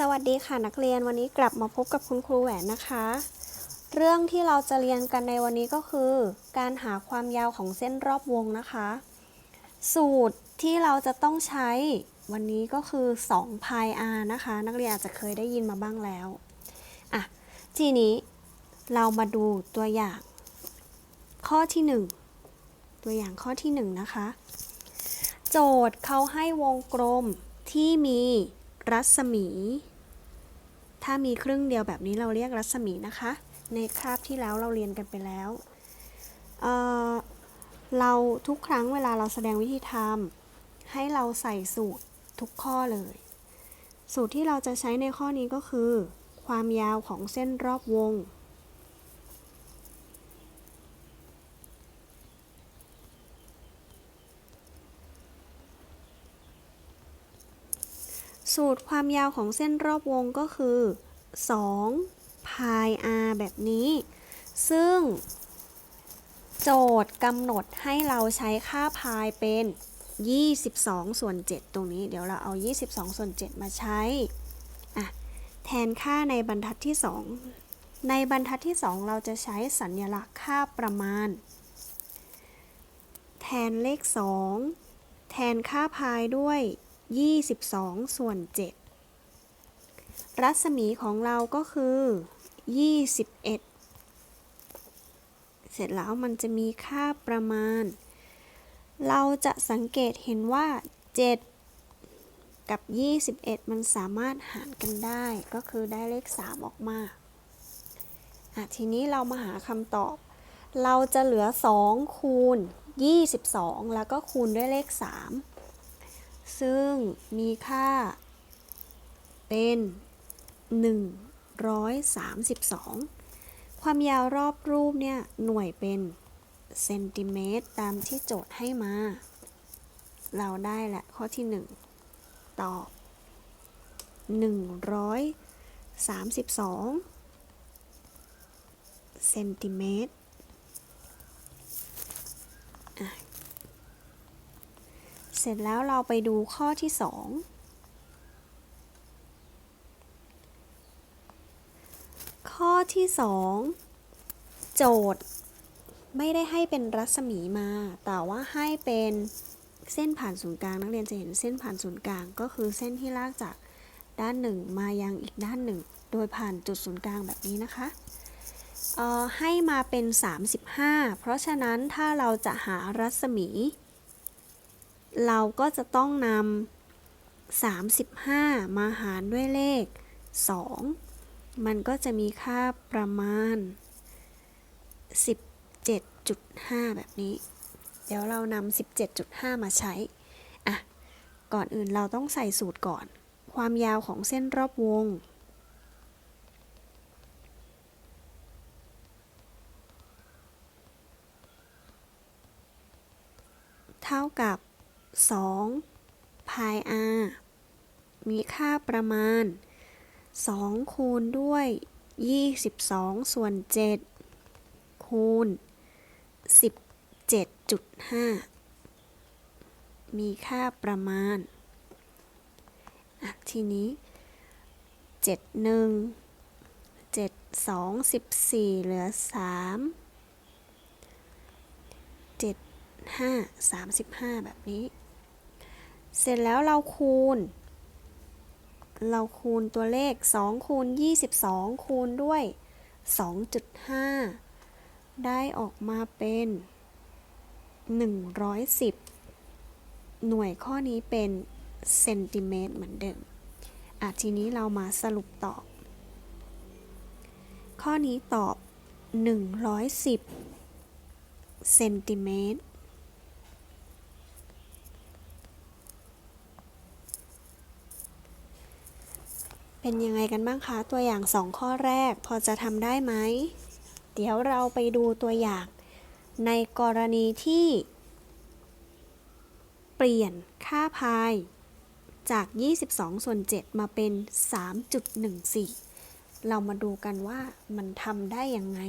สวัสดีค่ะนักเรียนวันนี้กลับมาพบกับคุณครูแหวนนะคะ เรื่องที่เราจะเรียนกันในวันนี้ก็คือ การหาความยาวของเส้นรอบวงนะคะ สูตรที่เราจะต้องใช้วันนี้ก็คือ2 pi r นะคะ นักเรียนอาจจะเคยได้ยินมาบ้างแล้วอะทีนี้เรามาดูตัวอย่าง ข้อที่ 1 ตัวอย่างข้อที่ 1 นะคะ โจทย์เขาให้วงกลมที่มี รัศมี ถ้ามีครึ่งเดียวแบบนี้เราเรียกรัศมีนะคะ ในคาบที่แล้วเราเรียนกันไปแล้วเเราทุกครั้งเวลาเราแสดงวิธีทำให้เราใส่สูตรทุกข้อเลย สูตรที่เราจะใช้ในข้อนี้ก็คือ ความยาวของเส้นรอบวง สูตรความยาวของเส้นรอบวงก็คือ2 pi r แบบนี้ ซึ่ง โจทย์กำหนดให้เราใช้ค่า pi เป็น 22 ส่วน 7 ตรงนี้ เดี๋ยวเราเอา 22 ส่วน 7 มาใช้อะแทนค่าในบรรทัดที่ 2 ในบรรทัดที่ 2 เราจะใช้สัญลักษณ์ค่าประมาณ แทนเลข 2 แทนค่า pi ด้วย 22 ส่วน 7 รัศมีของเราก็คือ 21 เสร็จแล้วมันจะมีค่าประมาณ เราจะสังเกตเห็นว่า 7 กับ 21 มันสามารถหารกันได้ ก็คือได้เลข 3 ออกมาทีนี้เรามาหาคำตอบ เราจะเหลือ 2 คูณ 22 แล้วก็คูณด้วยเลข 3 ซึ่งมีค่า เป็น 132 ความยาวรอบรูปเนี่ย หน่วยเป็นเซนติเมตรตามที่โจทย์ให้มา เราได้แหละข้อที่ 1 ตอบ 132 เซนติเมตร เส ร็จแล้วเราไปดูข้อที่ 2 ข้อที่ 2 โจทย์ ไม่ได้ให้เป็นรัศมีมา แต่ว่าให้เป็นเส้นผ่านศูนย์กลาง นักเรียนจะเห็นเส้นผ่านศูนย์กลาง ก็คือเส้นที่ลากจากด้านหนึ่งมายังอีกด้านหนึ่ง โดยผ่านจุดศูนย์กลางแบบนี้นะคะให้มาเป็น 35 เพราะฉะนั้นถ้าเราจะหารัศมี เราก็จะต้องนำ35 มาหารด้วยเลข 2 มันก็จะมีค่าประมาณ 17.5 แบบนี้ เดี๋ยวเรานำ17.5 มาใช้ อะ ก่อนอื่นเราต้องใส่สูตรก่อน ความยาวของเส้นรอบวงเท่ากับ 2 pi r มีค่าประมาณ 2 คูณด้วย 22 ส่วน 7 คูณ 17.5 มีค่าประมาณ ทีนี้ 7 1 7 2 14 เหลือ 3 7 5 35 แบบนี้ เสร็จแล้วเราคูณ เราคูณตัวเลข 2 คูณ 22 คูณด้วย 2.5 ได้ออกมาเป็น 110 หน่วยข้อนี้เป็นเซนติเมตรเหมือนเดิมอะทีนี้เรามาสรุปตอบ ข้อนี้ตอบ 110 เซนติเมตร เป็นยังไงกันบ้างคะ ตัวอย่าง 2 ข้อแรกพอจะทำได้ไหม เดี๋ยวเราไปดูตัวอย่าง ในกรณีที่ เปลี่ยนค่าพายจาก 22 ส่วน 7 มาเป็น 3.14 เรามาดูกันว่ามันทำได้ยังไง